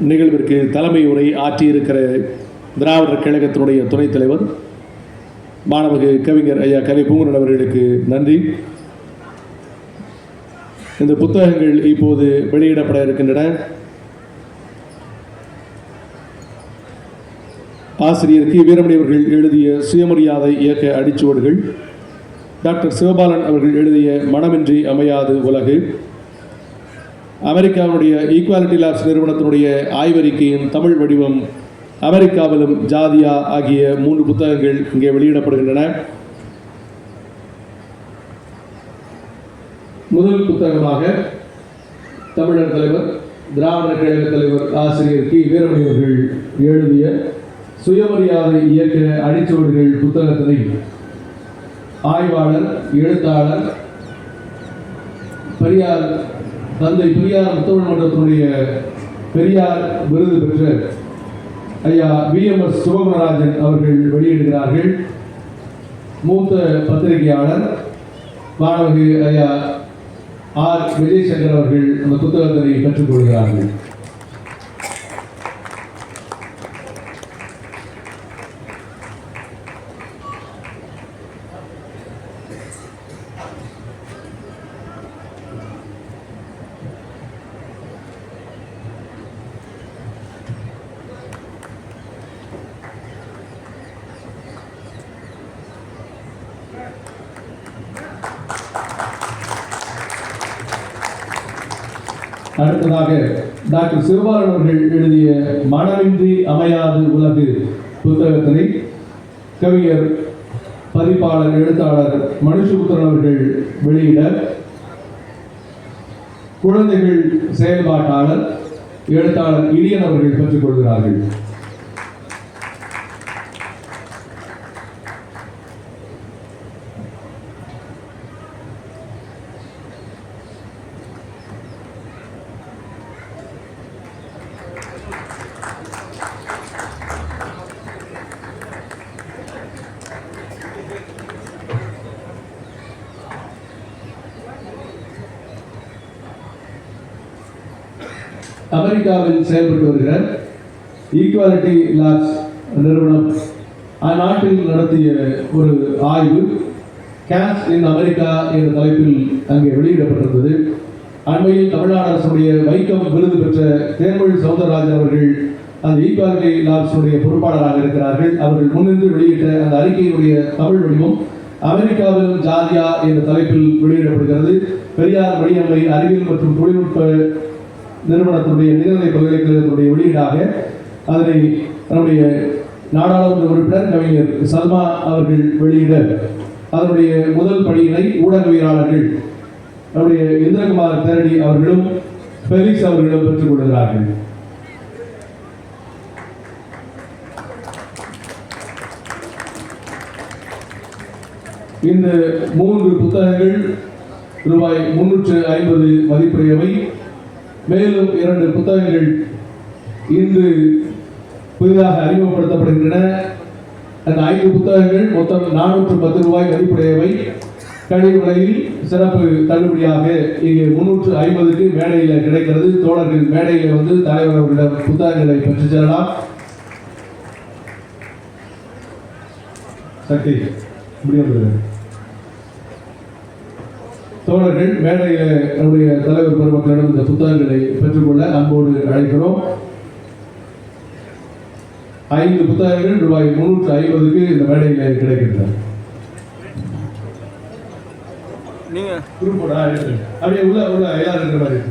நிகழ்விற்கு தலைமை உரை ஆற்றியிருக்கிற திராவிடர் கழகத்தினுடைய துணைத் தலைவர் மாணவகு கவிஞர் ஐயா கவி பூங்குரன் அவர்களுக்கு நன்றி. இந்த புத்தகங்கள் இப்போது வெளியிடப்பட இருக்கின்றன. ஆசிரியர் கி. வீரமணி அவர்கள் எழுதிய சுயமரியாதை இயக்க அடிச்சுவடுகள் டாக்டர் சிவபாலன் அவர்கள் எழுதிய மனமின்றி அமையாது உலகு. அமெரிக்காவுடைய ஈக்குவாலிட்டி லேப்ஸ் நிறுவனத்தினுடைய ஆய்வறிக்கையின் தமிழ் வடிவம் அமெரிக்காவிலும் ஜாதியா ஆகிய மூன்று புத்தகங்கள் இங்கே வெளியிடப்படுகின்றன. முதல் புத்தகமாக தமிழர் தலைவர் திராவிட கழக தலைவர் ஆசிரியர் கி. வீரமணி அவர்கள் எழுதிய சுயமரியாதை இயக்க அடிச்சோடுகள் புத்தகத்தினை ஆய்வாளர் எழுத்தாளர் பெரியார் தந்தை பெரியார் முத்தமிழ் மன்றத்தினுடைய பெரியார் விருது பெற்ற ஐயா வி எம் எஸ் சிவகுணராஜன் அவர்கள் வெளியிடுகிறார்கள். மூத்த பத்திரிகையாளர் மாணவர்கள் ஐயா ஆர் விஜயசங்கர் அவர்கள் அந்த புத்தகத்தினை கற்றுக்கொள்கிறார்கள். அடுத்ததாக டாக்டர் சிறுபாலன் அவர்கள் எழுதிய மனமின்றி அமையாது உலகு புத்தகத்தினை கவிஞர் பதிப்பாளர் எழுத்தாளர் மனுஷபுத்திரன் அவர்கள் வெளியிட குழந்தைகள் செயல்பாட்டாளர் எழுத்தாளர் இனியன் அவர்கள் பெற்றுக் கொள்கிறார்கள். அமெரிக்காவில் செயல்பட்டு வருகிற ஈக்குவாலிட்டி லாப்ஸ் நிறுவனம் அந்நாட்டில் நடத்திய ஒரு ஆய்வு கேஷ் இன் அமெரிக்கா என்ற தலைப்பில் அங்கே வெளியிடப்பட்டிருந்தது. அண்மையில் தமிழ்நாடு அரசுடைய வைக்கம் விருது பெற்ற தேன்மொழி சௌந்தரராஜன் அவர்கள் அந்த ஈக்குவாலிட்டி லாப்ஸுடைய பொறுப்பாளராக இருக்கிறார்கள். அவர்கள் முன்னின்று வெளியிட்ட அந்த அறிக்கையினுடைய தமிழ் வடிவம் அமெரிக்காவில் ஜாதியா என்ற தலைப்பில் வெளியிடப்படுகிறது. பெரியார் வழியமை அறிவியல் மற்றும் தொழில்நுட்ப நிறுவனத்துடைய நிகழ்நிலை பல்கலைக்கழகத்துடைய வெளியீடாக அதனை நம்முடைய நாடாளுமன்ற உறுப்பினர் கவிஞர் சல்மா அவர்கள் வெளியிட அதனுடைய முதல் பணியினை ஊடகவியலாளர்கள் நம்முடைய இந்திரகுமார் தேரடி அவர்களும் பெலிக்ஸ் அவர்களிடம் பெற்றுக் கொள்கிறார்கள். இந்த மூன்று புத்தகங்கள் ரூபாய் முன்னூற்று ஐம்பது மதிப்புடையவை. மேலும் இரண்டு புத்தகங்கள் இன்று புதிதாக அறிமுகப்படுத்தப்படுகின்றன. அந்த ஐந்து புத்தகங்கள் மொத்தம் நானூற்று பத்து ரூபாய் மதிப்புடையவை கழிவு விலையில் சிறப்பு தள்ளுபடியாக இங்கே முன்னூற்று ஐம்பதுக்கு மேடையில் கிடைக்கிறது. தோழர்கள் மேடையில் வந்து தலைவர் அவர்களிடம் புத்தகங்களை பெற்றுச் செல்லலாம். சக்தி முடியாது தோழர்கள் மேடையில் நம்முடைய தலைவர் பெருமக்களிடம் இந்த புத்தகங்களை பெற்றுக்கொள்ள அன்போடு அழைக்கிறோம். ஐந்து புத்தகங்கள் ரூபாய் முன்னூற்று ஐம்பதுக்கு இந்த மேடையில் கிடைக்கின்றன. நீங்க அப்படியே உள்ள உள்ள எல்லாரும் இருக்கிற மாதிரி